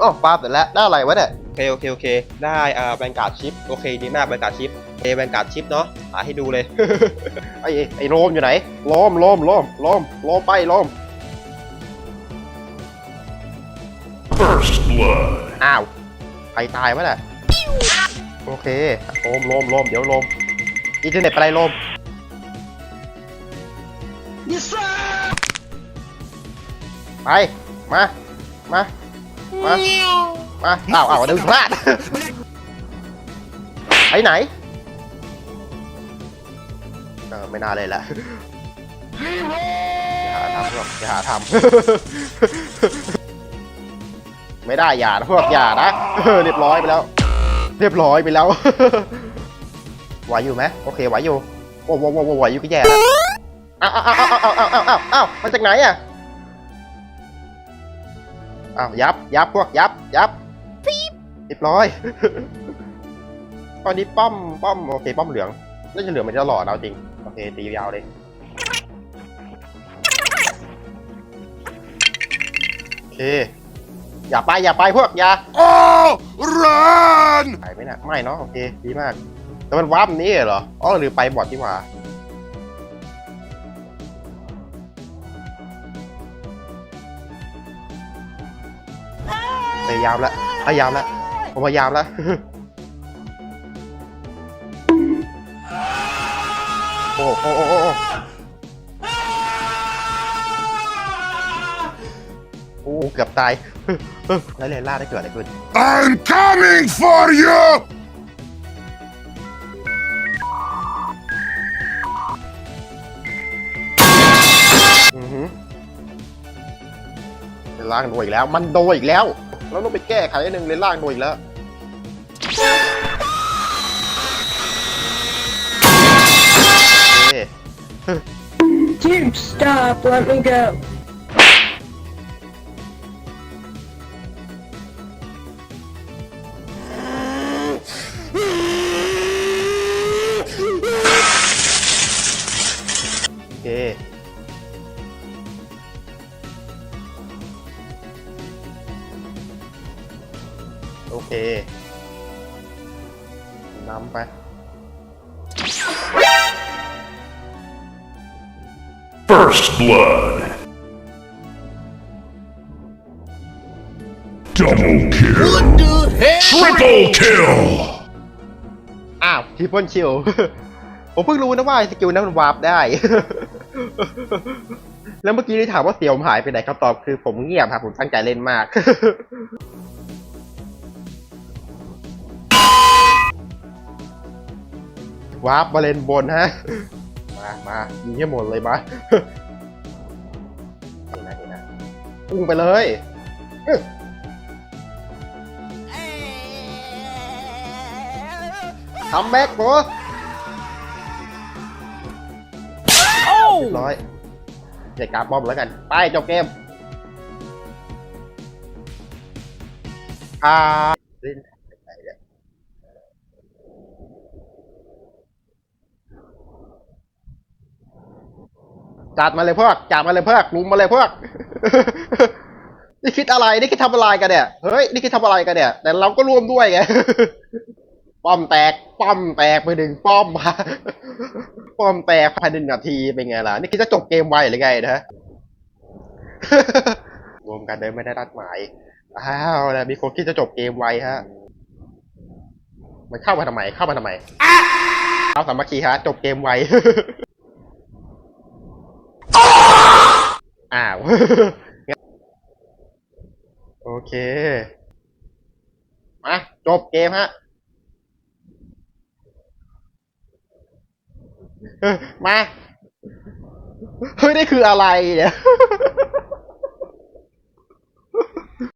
อ๋อปาบเสร็จแล้วได้อะไรวะเนี่ยโอเคโอเคโอเค ได้อ่าแบงการ์ดชิปโอเคดีมากแบงการ์ดชิปเอแบงการ์ดชิปเนาะหาให้ดูเลย ไอ้ไอ้โรมอยู่ไหนโรมโรมโรมโรมโรมไปโรม First blood. อ้าวใครตายวะเนี่ยโอเคโรมโรมโรมเดี๋ยวโรมอินเทอร์เน็ตไปไรโรมไป มา มา มามาอ้าวอ้าวดึงยพลาดไปไหนเออไม่น่าเลยละอย่าหาทำพวกอย่าหาทำไม่ได้อย่านะพวกอย่านะเรียบร้อยไปแล้ว เรียบร้อยไปแล้วไหวอยู่ไหมโอเคไหวอยู่โอ้โหไหวอยู่ก็แย่แล้วอ้าวอ้าวอ้าวอ้าวอ้าวอ้าวมาจากไหนอะ อ้าวยับยับพวกยับยับเรียบร้อย ตอนนี้ป้อมป้อมโอเคป้อมเหลืองน่าจะเหลืองมันจะหล่อเราจริงโอเคตียาวเลยโอเคอย่าไปอย่าไปพวกอย่า Oh, run! ไปไหมนะไม่เนาะโอเคดีมากแต่มันวาร์ปนี้เหรออ๋อหรือไปบอดที่หว่า พยายามละพยายามละผมพยายามละโอ้โอ้โอ้โอ้โอ้โอ้เกือบตายแล้วเลนล่าได้เกิดอะไรขึ้น I'm coming for you! อือหือเลนล่างโดนอีกแล้ว มันโดนอีกแล้ว เราต้องไปแก้ไขนิดนึงเลนล่างโดนอีกแล้วโอเค Dude stop let me go โอเคนำไป First blood. Double kill. Triple kill. อ้าวทริปเปิลคิว ผมเพิ่งรู้นะว่าสกิลนั้นมันวาร์ปได้ แล้วเมื่อกี้ที่ถามว่าเสียวผมหายไปไหนคำตอบคือผมเงียบครับ ผมตั้งใจเล่นมาก วาร์ปมาเลนบนฮะ มามายิงให้หมดเลยมานี่นะนี่นะพุ่งไปเลยอื้อคัมแบ็กโบเรียบร้อยเด็กการบอมแล้วกัน ไปจบเกมอ่าเล่นไหนเนี่ย จัดมาเลยพวกจัดมาเลยพวกลุมมาเลยพวกนี่คิดอะไรนี่คิดทำอะไรกันเนี่ยเฮ้ยนี่คิดทำอะไรกันเนี่ย แต่เราก็ร่วมด้วยไงป้อมแตกป้อมแตกไปหนึ่งป้อมมาป้อมแตกภายในหนึ่งนาทีเป็นไงล่ะนี่คิดจะจบเกมไวหรือไงนะรวมกันโดยไม่ได้นัดหมายอ้าวนะมีคนคิดจะจบเกมไวฮะมันเข้ามาทำไมเข้ามาทำไมเอาสามัคคีฮะจบเกมไว อ้าว โอเค มา จบเกมฮะ มา เฮ้ย นี่คืออะไรเนี่ย